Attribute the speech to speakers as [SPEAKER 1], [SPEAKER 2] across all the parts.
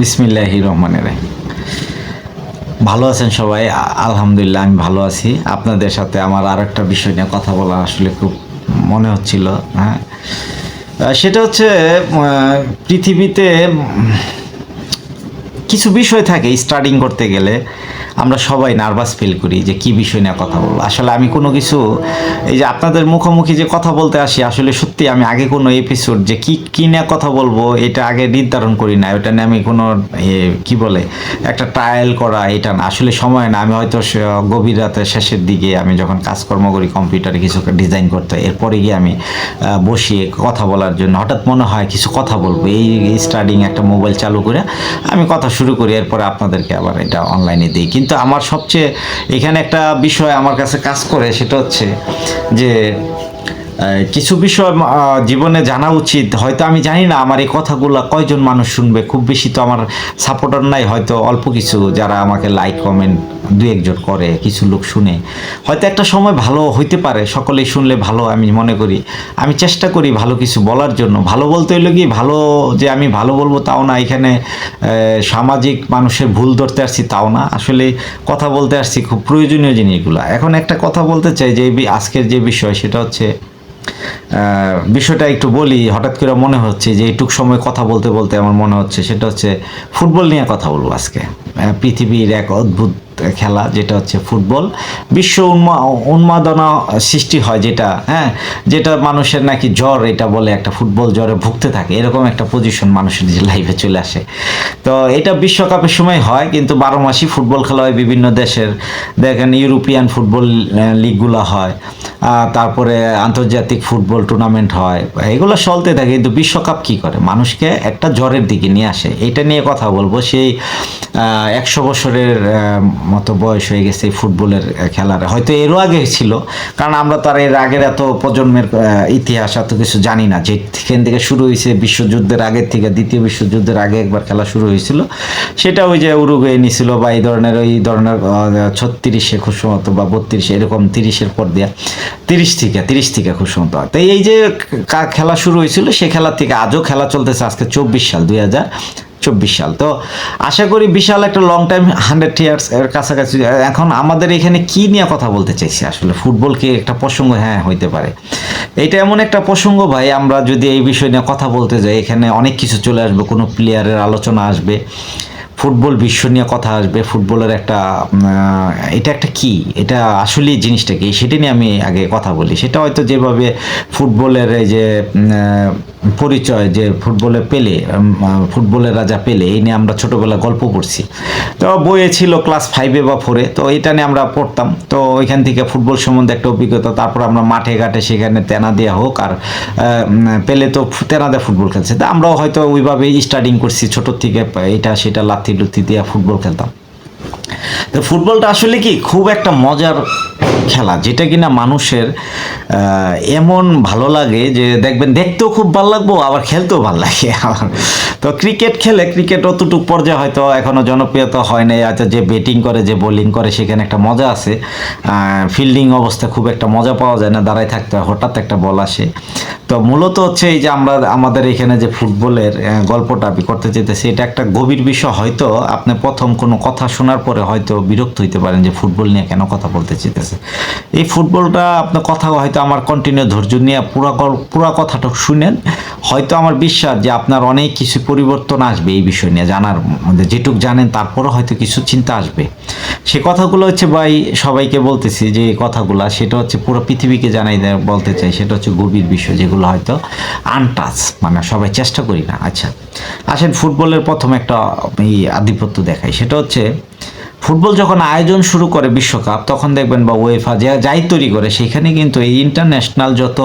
[SPEAKER 1] বিসমিল্লাহ রহমানের রাহিম। ভালো আছেন সবাই? আলহামদুলিল্লাহ, আমি ভালো আছি। আপনাদের সাথে আমার আর একটা বিষয় নিয়ে কথা বলা আসলে খুব মনে হচ্ছিল হ্যাঁ? সেটা হচ্ছে পৃথিবীতে কিছু বিষয় থাকে স্টার্টিং করতে গেলে। আমরা সবাই নার্ভাস ফিল করি যে কি বিষয় নিয়ে কথা বলব। আসলে আমি কোনো কিছু, এই যে আপনাদের মুখোমুখি যে কথা বলতে আসি, আসলে সত্যি আমি আগে কোনো এপিসোড যে কি কি নিয়ে কথা বলব, এটা আগে নির্ধারণ করি না। ওটা নিয়ে আমি কোনো কি বলে, একটা ট্রায়াল করা, এটা না। আসলে সময় না। আমি হয়তো গভীর রাতে শেষের দিকে আমি যখন কাজকর্ম করি কম্পিউটারে কিছু ডিজাইন করতে, এরপরে গিয়ে আমি বসিয়ে কথা বলার জন্য। হঠাৎ মনে হয় কিছু কথা বলব। এই স্টার্টিং একটা মোবাইল চালু করে আমি কথা শুরু করি, এরপরে আপনাদেরকে আবার এটা অনলাইনে দিই। কিন্তু আমার সবচেয়ে এখানে একটা বিষয় আমার কাছে কাজ করে সেটা হচ্ছে যে কিছু বিষয় জীবনে জানা উচিত। হয়তো আমি জানি না আমার এই কথাগুলো কয়জন মানুষ শুনবে। খুব বেশি তো আমার সাপোর্টার নাই, হয়তো অল্প কিছু যারা আমাকে লাইক কমেন্ট দু একজন করে, কিছু লোক শুনে। হয়তো একটা সময় ভালো হইতে পারে, সকলেই শুনলে ভালো আমি মনে করি। আমি চেষ্টা করি ভালো কিছু বলার জন্য। ভালো বলতে হইলে কি, ভালো যে আমি ভালো বলব তাও না। এখানে সামাজিক মানুষের ভুল ধরতে আসছি তাও না। আসলে কথা বলতে আসছি খুব প্রয়োজনীয় জিনিসগুলো। এখন একটা কথা বলতে চাই যে, আজকের যে বিষয় সেটা হচ্ছে বিষয়টা একটু বলি, হঠাৎ করে মনে হচ্ছে যে এইটুক সময় কথা বলতে বলতে আমার মনে হচ্ছে সেটা হচ্ছে ফুটবল নিয়ে কথা বলব আজকে। পৃথিবীর এক অদ্ভুত খেলা, যেটা হচ্ছে ফুটবল। বিশ্ব উন্মা, উন্মাদনা সৃষ্টি হয় যেটা হ্যাঁ? যেটা মানুষের নাকি জ্বর, এটা বলে একটা ফুটবল জ্বরে ভুগতে থাকে। এরকম একটা পজিশন মানুষের যে লাইফে চলে আসে। তো এটা বিশ্বকাপের সময় হয়, কিন্তু বারো মাসই ফুটবল খেলা হয় বিভিন্ন দেশের। দেখেন ইউরোপিয়ান ফুটবল লিগগুলো হয় তারপরে আন্তর্জাতিক ফুটবল টুর্নামেন্ট হয়, এগুলো চলতে থাকে, কিন্তু বিশ্বকাপ কি করে? মানুষকে একটা জ্বরের দিকে নিয়ে আসে। এটা নিয়ে কথা বলব। সেই একশো বছরের মতো বয়স হয়ে গেছে এই ফুটবলের খেলার। হয়তো এরও আগে ছিল, কারণ আমরা তো আর এর আগের এত প্রজন্মের ইতিহাস এত কিছু জানি না। যেখান থেকে শুরু হয়েছে বিশ্বযুদ্ধের আগের থেকে, দ্বিতীয় বিশ্বযুদ্ধের আগে একবার খেলা শুরু হয়েছিল। সেটা ওই যে উরুগুয়ে নিছিল বা এই ধরনের, ওই ধরনের ছত্রিশে সম্ভবত বা বত্রিশে, এরকম তিরিশের পর দিয়া, তিরিশ থেকে তিরিশ থেকে হয়। তো এই যে খেলা শুরু হয়েছিল, সে খেলা থেকে আজও খেলা চলতেছে আজকে চব্বিশ সাল, দুই হাজার চব্বিশ সাল। তো আশা করি বিশাল একটা লং টাইম হান্ড্রেড ইয়ার্স এর কাছাকাছি, এখন আমাদের এখানে কি নিয়ে কথা বলতে চাইছি? আসলে ফুটবল কি একটা প্রসঙ্গ? হ্যাঁ হইতে পারে। এটা এমন একটা প্রসঙ্গ ভাই, আমরা যদি এই বিষয় নিয়ে কথা বলতে যাই, এখানে অনেক কিছু চলে আসবে, কোনো প্লেয়ারের আলোচনা আসবে ফুটবল বিশ্ব নিয়ে কথা আসবে ফুটবলের একটা এটা একটা কি? এটা আসলে জিনিসটা কি? সেটা নিয়ে আমি আগে কথা বলি। সেটা হয়তো যেভাবে ফুটবলের এই যে পরিচয় যে ফুটবলে পেলে ফুটবলের রাজা পেলে, এই নিয়ে আমরা ছোটবেলা গল্প পড়ছি তো বইয়ে ছিল ক্লাস ফাইভে বা ফোরে তো এটা নিয়ে আমরা পড়তাম। তো ওইখান থেকে ফুটবল সম্বন্ধে একটা অভিজ্ঞতা, তারপর আমরা মাঠে ঘাটে সেখানে তেনা দেওয়া হোক আর পেলে তো তেনা দেওয়া ফুটবল খেলছে। তো আমরাও হয়তো ওইভাবেই স্টার্টিং করছি, ছোট থেকে এটা সেটা লাথি লুথি দিয়ে ফুটবল খেলতাম। তো ফুটবলটা আসলে কি, খুব একটা মজার খেলা, যেটা কিনা মানুষের এমন ভালো লাগে যে দেখবেন দেখতেও খুব ভালো লাগবো, আবার খেলতেও ভালো লাগে। আমার তো ক্রিকেট খেলে ক্রিকেট অতটুক পর্যায়ে হয়তো এখনও জনপ্রিয়তা হয় নাই। আচ্ছা যে ব্যাটিং করে, যে বোলিং করে, সেখানে একটা মজা আছে। ফিল্ডিং অবস্থা খুব একটা মজা পাওয়া যায় না, দাঁড়ায় থাকতে হয়, হঠাৎ একটা বল আসে। তো মূলত হচ্ছে এই যে আমরা, আমাদের এখানে যে ফুটবলের গল্পটা আমি করতে চাইতেছি, এটা একটা গভীর বিষয়। হয়তো আপনি প্রথম কোনো কথা শোনার পরে হয়তো বিরক্ত হইতে পারেন যে ফুটবল নিয়ে কেন কথা বলতে চাইতেছে। এই ফুটবলটা আপনার কথা হয়তো আমার কন্টিনিউ ধৈর্য নিয়ে পুরা পুরা কথাটা শুনেন। হয়তো আমার বিশ্বাস যে আপনার অনেক কিছু পরিবর্তন আসবে এই বিষয় নিয়ে জানার মধ্যে। যেটুক জানেন, তারপরও হয়তো কিছু চিন্তা আসবে। সে কথাগুলো হচ্ছে, ভাই, সবাইকে বলতেছি যে কথাগুলো, সেটা হচ্ছে পুরো পৃথিবীকে জানাই বলতে চাই, সেটা হচ্ছে গভীর বিষয়, যেগুলো হয়তো আনটাচ মানে সবাই চেষ্টা করি না। আচ্ছা আসেন, ফুটবলের প্রথম একটা, এই আধিপত্য দেখাই। সেটা হচ্ছে ফুটবল যখন আয়োজন শুরু করে বিশ্বকাপ তখন দেখবেন বা ওয়েফা যে যাই তৈরি করে সেখানে কিন্তু এই ইন্টারন্যাশনাল যত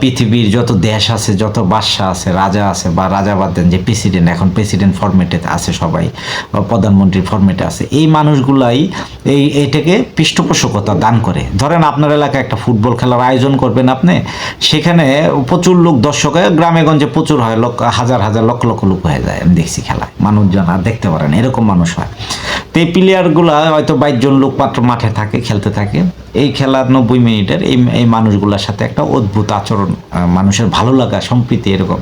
[SPEAKER 1] পৃথিবীর যত দেশ আছে যত বাদশা আছে রাজা আছে বা রাজা বাদ দেন যে প্রেসিডেন্ট এখন প্রেসিডেন্ট ফরম্যাটে আছে সবাই বা প্রধানমন্ত্রীর ফরম্যাটে আছে এই মানুষগুলাই এই এটাকে পৃষ্ঠপোষকতা দান করে। ধরেন আপনার এলাকায় একটা ফুটবল খেলার আয়োজন করবেন আপনি সেখানে প্রচুর লোক দর্শক হয়, গ্রামে গঞ্জে প্রচুর হয় লক্ষ হাজার হাজার লক্ষ লক্ষ লোক হয়ে যায় আমি দেখছি খেলায় মানুষজন আর দেখতে পারেন এরকম মানুষ হয়। তো এই প্লেয়ারগুলো হয়তো বাইশ জন লোক মাত্র মাঠে থাকে, খেলতে থাকে। এই খেলার নব্বই মিনিটের, এই এই মানুষগুলোর সাথে একটা অদ্ভুত আচরণ মানুষের ভালো লাগা, সম্প্রীতি এরকম।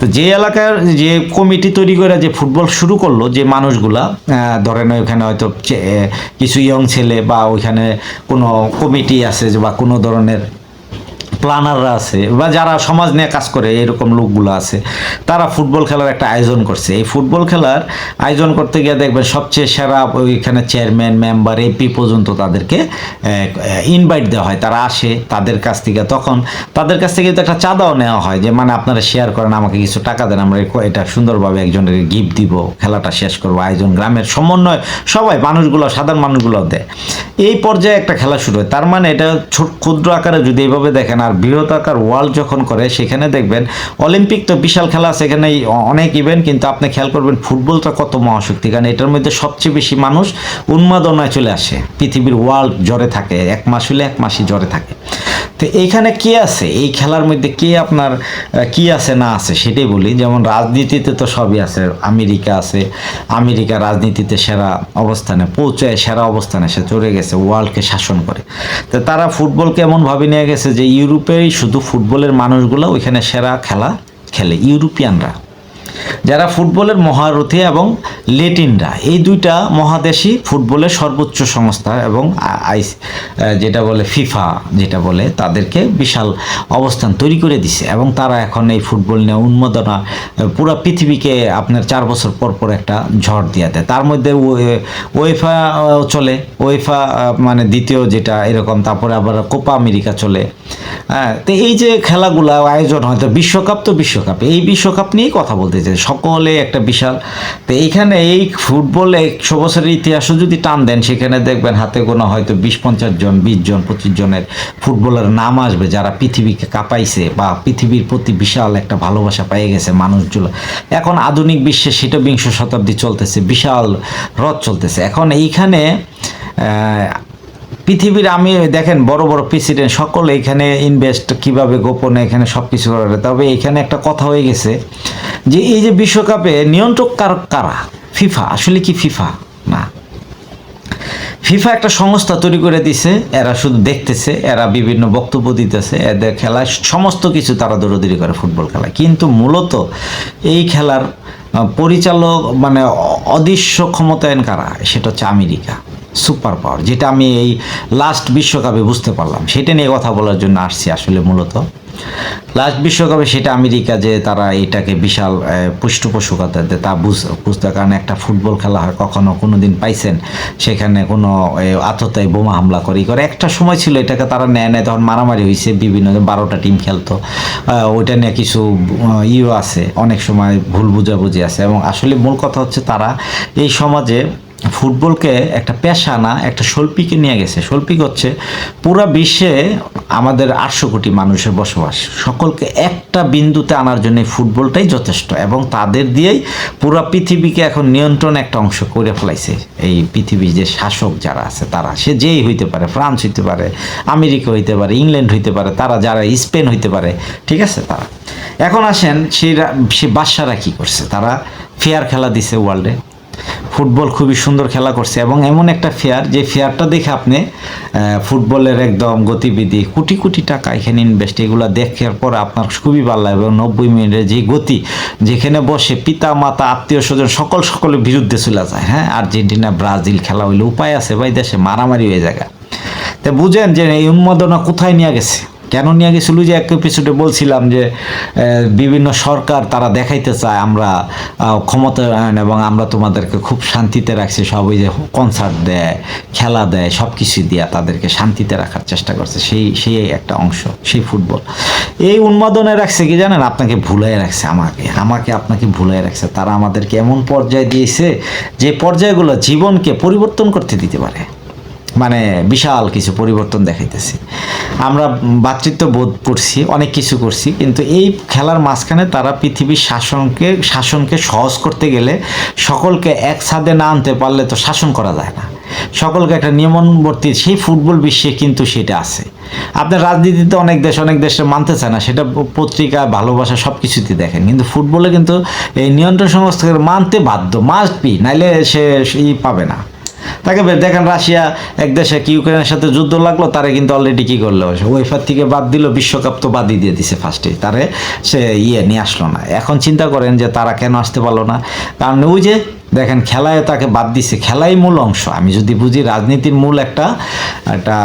[SPEAKER 1] তো যে এলাকার যে কমিটি তৈরি করে যে ফুটবল শুরু করল, যে মানুষগুলা ধরেন ওইখানে হয়তো কিছু ইয়ং ছেলে বা ওইখানে কোনো কমিটি আছে বা কোনো ধরনের প্ল্যানাররা আছে বা যারা সমাজ নিয়ে কাজ করে, এরকম লোকগুলো আছে, তারা ফুটবল খেলার একটা আয়োজন করছে। এই ফুটবল খেলার আয়োজন করতে গিয়ে দেখবেন সবচেয়ে সেরা ওইখানে চেয়ারম্যান মেম্বার এপি পর্যন্ত তাদেরকে ইনভাইট দেওয়া হয়। তারা আসে, তাদের কাছ থেকে তখন তাদের কাছ থেকে তো একটা চাঁদাও নেওয়া হয় যে মানে আপনারা শেয়ার করেন, আমাকে কিছু টাকা দেন, আমরা এটা সুন্দরভাবে একজনের গিফট দিব, খেলাটা শেষ করব। আয়োজন গ্রামের সমন্বয় সবাই, মানুষগুলো, সাধারণ মানুষগুলো দেয়। এই পর্যায়ে একটা খেলা শুরু হয়। তার মানে এটা ক্ষুদ্র আকারে যদি এইভাবে দেখেন, আর বৃহৎ বৃহতাকার ওয়ার্ল্ড যখন করে, সেখানে দেখবেন অলিম্পিক তো বিশাল খেলা সেখানে অনেক ইভেন্ট কিন্তু আপনি খেয়াল করবেন ফুটবলটা কত মহাশক্তি, কারণ এটার মধ্যে সবচেয়ে বেশি মানুষ উন্মাদনায় চলে আসে। পৃথিবীর ওয়ার্ল্ড জ্বরে থাকে, এক মাস হলে এক মাসই জ্বরে থাকে। তো এইখানে কে আছে? এই খেলার মধ্যে কে আপনার কি আছে, না আছে সেটাই বলি। যেমন রাজনীতিতে তো সবই আছে। আমেরিকা আছে। আমেরিকা রাজনীতিতে সেরা অবস্থানে পৌঁছায়, সেরা অবস্থানে সে চলে গেছে, ওয়ার্ল্ডকে শাসন করে। তো তারা ফুটবলকে এমনভাবে নিয়ে গেছে যে, ইউরোপেই শুধু ফুটবলের মানুষগুলো ওইখানে সেরা খেলা খেলে, ইউরোপিয়ানরা। যারা ফুটবলের মহারথী এবং লেটিনরা, এই দুইটা মহাদেশই ফুটবলের সর্বোচ্চ সংস্থা এবং আইস যেটা বলে ফিফা, যেটা বলে তাদেরকে বিশাল অবস্থান তৈরি করে দিছে এবং তারা এখন এই ফুটবল নিয়ে উন্মাদনা পুরো পৃথিবীকে আপনার চার বছর পর পর একটা ঝড় দিয়ে দেয়। তার মধ্যে ওয়ে- ওয়েফা চলে, ওয়েফা মানে দ্বিতীয় যেটা এরকম, তারপরে আবার কোপা আমেরিকা চলে। হ্যাঁ তো এই যে খেলাগুলো আয়োজন হয়, তো বিশ্বকাপ তো বিশ্বকাপ, এই বিশ্বকাপ নিয়েই কথা বলতে চাই। সকলে একটা বিশাল। তো এইখানে এই ফুটবল একশো বছরের ইতিহাসও যদি টান দেন, সেখানে দেখবেন হাতে গোনা হয়তো বিশ পঞ্চাশ জন, বিশ জন, পঁচিশ জনের ফুটবলের নাম আসবে যারা পৃথিবীকে কাঁপাইছে বা পৃথিবীর প্রতি বিশাল একটা ভালোবাসা পেয়ে গেছে মানুষগুলো। এখন আধুনিক বিশ্বে সেটা বিংশ শতাব্দী চলতেছে, বিশাল রথ চলতেছে। এখন এইখানে পৃথিবীর আমি, দেখেন, বড় বড় প্রেসিডেন্ট সকল এখানে ইনভেস্ট কীভাবে গোপনে এখানে সব কিছু করে। তবে এখানে একটা কথা হয়ে গেছে যে, এই যে বিশ্বকাপে নিয়ন্ত্রক কারক কারা? ফিফা আসলে কি ফিফা না। ফিফা একটা সংস্থা তৈরি করে দিছে। এরা শুধু দেখতেছে, এরা বিভিন্ন বক্তব্য দিতেছে, এদের খেলায় সমস্ত কিছু তারা দৌড়দৌড়ি করে ফুটবল খেলা কিন্তু মূলত এই খেলার পরিচালক মানে অদৃশ্য ক্ষমতায়ন কারা? সেটা হচ্ছে আমেরিকা। সুপার পাওয়ার যেটা আমি এই লাস্ট বিশ্বকাপে বুঝতে পারলাম। সেটা নিয়ে কথা বলার জন্য আসছি আসলে মূলত। লাস্ট বিশ্বকাপে সেটা আমেরিকা যে তারা এটাকে বিশাল পৃষ্ঠপোষকতা দেয়, তা বুঝ, বুঝতে কারণ একটা ফুটবল খেলা হয়, কখনো কোনো দিন পাইছেন, সেখানে কোনো আততায় বোমা হামলা করে করে। একটা সময় ছিল এটাকে তারা নেয় নেয় তখন মারামারি হয়েছে বিভিন্ন বারোটা টিম খেলতো। ওইটা নিয়ে কিছু ইও আছে, অনেক সময় ভুল বুঝাবুঝি আছে। এবং আসলে মূল কথা হচ্ছে তারা এই সমাজে ফুটবলকে একটা পেশা না, একটা শৈল্পিকে নিয়ে গেছে। শৈল্পিক হচ্ছে পুরো বিশ্বে আমাদের আটশো কোটি মানুষের বসবাস। সকলকে একটা বিন্দুতে আনার জন্য ফুটবলটাই যথেষ্ট এবং তাদের দিয়েই পুরো পৃথিবীকে এখন নিয়ন্ত্রণ একটা অংশ করে ফেলাইছে। এই পৃথিবীর যে শাসক যারা আছে, তারা সে যেই হইতে পারে, ফ্রান্স হইতে পারে, আমেরিকা হইতে পারে, ইংল্যান্ড হইতে পারে, তারা যারা স্পেন হইতে পারে, ঠিক আছে তারা। এখন আসেন সেই সে বাদশারা কি করছে? তারা ফেয়ার খেলা দিছে ওয়ার্ল্ডে ফুটবল খুবই সুন্দর খেলা করছে এবং এমন একটা ফেয়ার, যে ফেয়ারটা দেখে আপনি ফুটবলের একদম গতিবিধি, কোটি কোটি টাকা এখানে ইনভেস্ট এগুলো দেখার পর আপনার খুবই ভালো লাগবে। এবং নব্বই মিনিটের যে গতি, যেখানে বসে পিতা, মাতা, আত্মীয় স্বজন সকল সকলের বিরুদ্ধে চলে যায় হ্যাঁ? আর্জেন্টিনা, ব্রাজিল খেলা হইলে উপায় আছে, ভাই, দেশে মারামারি হয়ে যায় তা বুঝেন যে এই উন্মাদনা কোথায় নিয়ে গেছে? কেন নিয়ে গেছিল যে এক এপিসোডে বলছিলাম যে বিভিন্ন সরকার তারা দেখাইতে চায় আমরা ক্ষমতায়ন এবং আমরা তোমাদেরকে খুব শান্তিতে রাখছি সবই যে কনসার্ট দেয়, খেলা দেয় সব কিছু দিয়া তাদেরকে শান্তিতে রাখার চেষ্টা করছে। সেই সেই একটা অংশ, সেই ফুটবল এই উন্মাদনে রাখছে কি জানেন? আপনাকে ভুলাই রাখছে আমাকে আমাকে আপনাকে ভুলাই রাখছে। তারা আমাদেরকে এমন পর্যায়ে দিয়েছে যে পর্যায়গুলো জীবনকে পরিবর্তন করতে দিতে পারে। মানে বিশাল কিছু পরিবর্তন দেখাইতেছি। আমরা ভাতৃত্ব বোধ করছি, অনেক কিছু করছি, কিন্তু এই খেলার মাঝখানে তারা পৃথিবীর শাসনকে শাসনকে সহজ করতে গেলে সকলকে এক ছাদে না আনতে পারলে তো শাসন করা যায় না। সকলকে একটা নিয়মনবর্তী সেই ফুটবল বিশ্বে কিন্তু সেটা আছে। আপনার রাজনীতিতে অনেক দেশ, অনেক দেশে মানতে চায় না, সেটা পত্রিকা, ভালোবাসা সব কিছুতে দেখেন। কিন্তু ফুটবলে কিন্তু এই নিয়ন্ত্রণ সংস্থাকে মানতে বাধ্য মাস্ট বি নাইলে সে ই পাবে না। তাকে দেখেন রাশিয়া এক দেশে কি ইউক্রেনের সাথে যুদ্ধ লাগল, তারে কিন্তু অলরেডি কি করল? ওয়েফার থেকে বাদ দিল, বিশ্বকাপ তো বাদই দিয়ে দিছে ফার্স্টে তারে সে ইয়ে নিয়ে আসলো না। এখন চিন্তা করেন যে তারা কেন আসতে পারল না? কারণ ওই যে দেখেন, খেলায় তাকে বাদ দিছে। খেলাই মূল অংশ। আমি যদি বুঝি, রাজনীতির মূল একটা একটা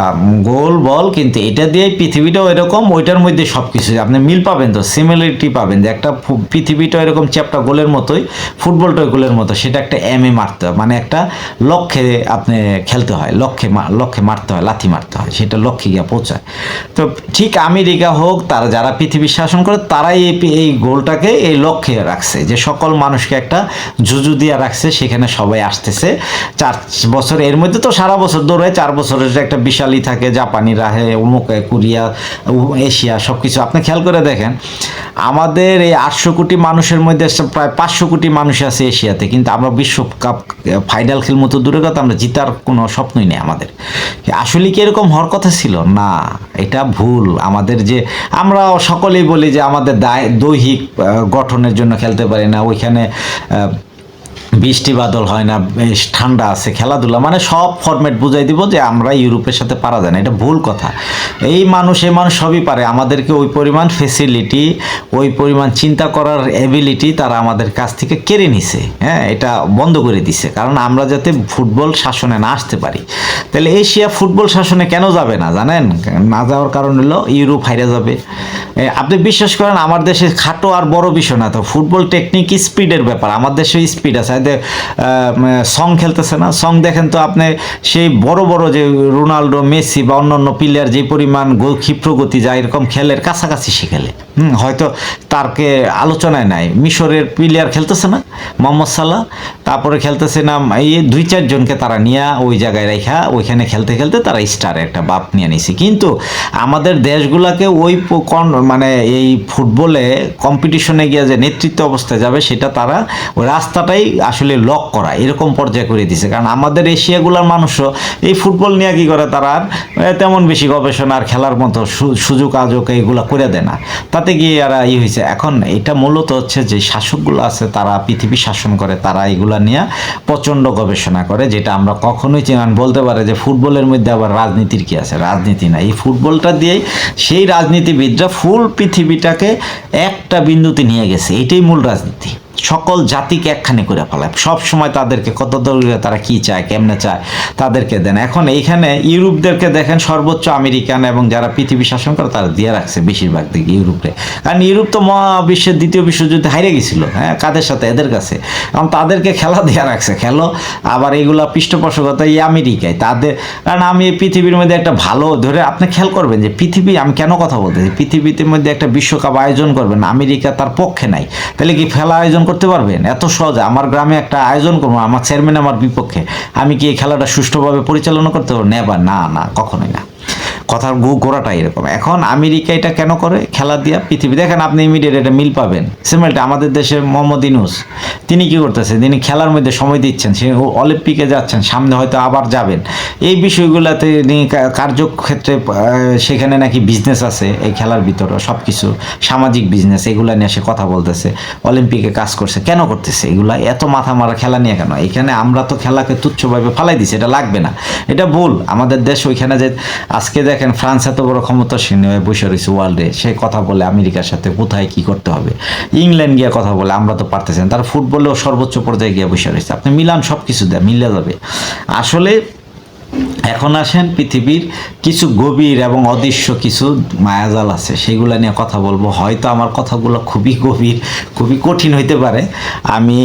[SPEAKER 1] গোল, বল, কিন্তু এটা দিয়ে পৃথিবীটাও এরকম, ওইটার মধ্যে সব কিছু আপনি মিল পাবেন তো সিমিলারিটি পাবেন যে একটা পৃথিবীটা এরকম চ্যাপটা গোলের মতোই, ফুটবলটা গোলের মতো, সেটা একটা এম এ মারতে হয়। মানে একটা লক্ষ্যে আপনি খেলতে হয়, লক্ষ্যে লক্ষ্যে মারতে হয়, লাথি মারতে হয়, সেটা লক্ষ্যে গিয়ে পৌঁছায়। তো ঠিক আমেরিকা হোক, তারা যারা পৃথিবী শাসন করে, তারাই এই গোলটাকে এই লক্ষ্যে রাখছে, যে সকল মানুষকে একটা জুজু দিয়ে রাখছে। সেখানে সবাই আসতেছে। চার বছর, এর মধ্যে তো সারা বছর দৌড়ায় চার বছরের একটা বিশালই থাকে, জাপানি রাহে অমুক কোরিয়া এশিয়া সব কিছু আপনি খেয়াল করে দেখেন, আমাদের এই আটশো কোটি মানুষের মধ্যে প্রায় পাঁচশো কোটি মানুষ আছে এশিয়াতে, কিন্তু আমরা বিশ্বকাপ, ফাইনাল খেল মতো দূরের কথা আমরা জিতার কোনো স্বপ্নই নেই আমাদের। আসলে কি এরকম হওয়ার কথা ছিল? না, এটা ভুল। আমাদের যে, আমরা সকলেই বলি যে আমাদের দৈহিক গঠনের জন্য খেলতে পারি না। ওইখানে বৃষ্টি বাদল হয় না, বেশ ঠান্ডা আছে, খেলাধুলা মানে সব ফরম্যাট বুঝাই দিব যে আমরা ইউরোপের সাথে পারা যায় না, এটা ভুল কথা। এই মানুষ এই মানুষ সবই পারে, আমাদেরকে ওই পরিমাণ ফেসিলিটি ওই পরিমাণ চিন্তা করার এবিলিটি তারা আমাদের কাছ থেকে কেড়ে নিছে হ্যাঁ এটা বন্ধ করে দিছে, কারণ আমরা যাতে ফুটবল শাসনে না আসতে পারি। তাহলে এশিয়া ফুটবল শাসনে কেন যাবে না, জানেন? না যাওয়ার কারণ হলো ইউরোপ হাইরে যাবে। আপনি বিশ্বাস করেন, আমার দেশে খাটো আর বড় বিষয় না তো, ফুটবল টেকনিক স্পিডের ব্যাপার, আমার দেশে স্পিড আছে। এদের, সং খেলতেছে না। সং দেখেন তো আপনি সেই বড় বড় যে রোনাল্ডো মেসি বা অন্যান্য প্লেয়ার যে পরিমাণ ক্ষিপ্র গতি যায় এরকম খেলের কাছাকাছি সে খেলে। হুম হয়তো তারকে আলোচনায় নাই। মিশরের প্লেয়ার খেলতেছে না মোহাম্মদ সাল্লাহ। তারপরে খেলতেছে না এই দুই চারজনকে তারা নিয়ে ওই জায়গায় রেখা ওইখানে খেলতে খেলতে তারা স্টার একটা বাপ নিয়ে নিছে। কিন্তু আমাদের দেশগুলাকে ওই কন- মানে এই ফুটবলে কম্পিটিশনে গিয়ে যে নেতৃত্ব অবস্থায় যাবে সেটা তারা ওই রাস্তাটাই আসলে লক করা, এরকম পর্যায়ে করে দিছে। কারণ আমাদের এশিয়াগুলার মানুষও এই ফুটবল নিয়ে কি করে, তারা আর তেমন বেশি গবেষণা আর খেলার মতো সুযোগ আযোগ এইগুলা করে দেয় না। তাতে গিয়ে এরা ই হয়েছে এখন এটা মূলত হচ্ছে যে শাসকগুলো আছে, তারা পৃথিবী শাসন করে, তারা এগুলা নিয়ে প্রচণ্ড গবেষণা করে, যেটা আমরা কখনোই চিনান বলতে পারে যে ফুটবলের মধ্যে আবার রাজনীতির কি আছে? রাজনীতি না এই ফুটবলটা দিয়েই সেই রাজনীতিবিদরা ফুল পৃথিবীটাকে একটা বিন্দুতে নিয়ে গেছে। এটাই মূল রাজনীতি। সকল জাতিকে একখানে করে ফেলায়। সব সময় তাদেরকে কত দলীয়, তারা কি চায়, কেমনে চায়, তাদেরকে দেন। এখন এইখানে ইউরোপদেরকে দেখেন সর্বোচ্চ আমেরিকান এবং যারা পৃথিবী শাসন করে, তারা দিয়ে রাখছে বেশিরভাগ দিকে ইউরোপে। কারণ ইউরোপ তো মহাবিশ্বের দ্বিতীয় বিশ্বযুদ্ধে হারিয়ে গেছিল হ্যাঁ কাদের সাথে? এদের কাছে। কারণ তাদেরকে খেলা দেওয়া রাখছে, খেলো। আবার এইগুলা পৃষ্ঠপোষকতা এই আমেরিকায়, তাদের। কারণ আমি এই পৃথিবীর মধ্যে একটা ভালো ধরে আপনি খেয়াল করবেন যে পৃথিবী, আমি কেন কথা বলতেছি? পৃথিবীতে মধ্যে একটা বিশ্বকাপ আয়োজন করবেন, আমেরিকা তার পক্ষে নাই। তাহলে কি খেলা আয়োজন করতে পারবেন? এত সহজে। আমার গ্রামে একটা আয়োজন করব, আমার চেয়ারম্যান আমার বিপক্ষে। আমি কি এই খেলাটা সুষ্ঠুভাবে পরিচালনা করতে পারব? নেবা না না, কখনোই না। কথার গু গোড়াটা এরকম। এখন আমেরিকা এটা কেন করে? খেলা দিয়া পৃথিবী। দেখেন আপনি ইমিডিয়েট এটা মিল পাবেন। সিমেলটা আমাদের দেশে মোহাম্মদ ইনুস। তিনি কি করতেছে তিনি খেলার মধ্যে সময় দিচ্ছেন। সে অলিম্পিকে যাচ্ছেন। সামনে হয়তো আবার যাবেন। এই বিষয়গুলোতে কার্যক্ষেত্রে সেখানে নাকি বিজনেস আছে এই খেলার ভিতরে। সব কিছু সামাজিক বিজনেস এগুলা নিয়ে সে কথা বলতেছে। অলিম্পিকে কাজ করছে। কেন করতেছে? এগুলা এত মাথা মারা খেলা নিয়ে কেন? এখানে আমরা তো খেলাকে তুচ্ছভাবে ফালাই দিছি। এটা লাগবে না। এটা ভুল। আমাদের দেশ ওইখানে যে আজকে দেখেন ফ্রান্স এত বড় ক্ষমতাসীন হয়ে বসে রয়েছে ওয়ার্ল্ডে সে কথা বলে আমেরিকার সাথে কোথায় কি করতে হবে? ইংল্যান্ড গিয়ে কথা বলে, আমরা তো পারতেছেন তার ফুটবলেও সর্বোচ্চ পর্যায়ে গিয়ে বসে রয়েছে। আপনি মিলান সব কিছু দেয় মিলে যাবে। আসলে এখন আসেন, পৃথিবীর কিছু গভীর এবং অদৃশ্য কিছু মায়াজাল আছে, সেগুলো নিয়ে কথা বলব। হয়তো আমার কথাগুলো খুবই গভীর, খুবই কঠিন হইতে পারে। আমি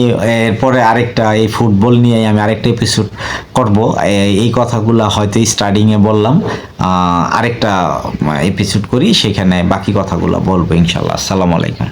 [SPEAKER 1] এরপরে আরেকটা, এই ফুটবল নিয়ে আমি আরেকটা এপিসোড করব। এই কথাগুলো হয়তো স্টার্টিংয়ে বললাম। আরেকটা এপিসোড করি, সেখানে বাকি কথাগুলো বলব ইনশাল্লাহ আসসালামু আলাইকুম।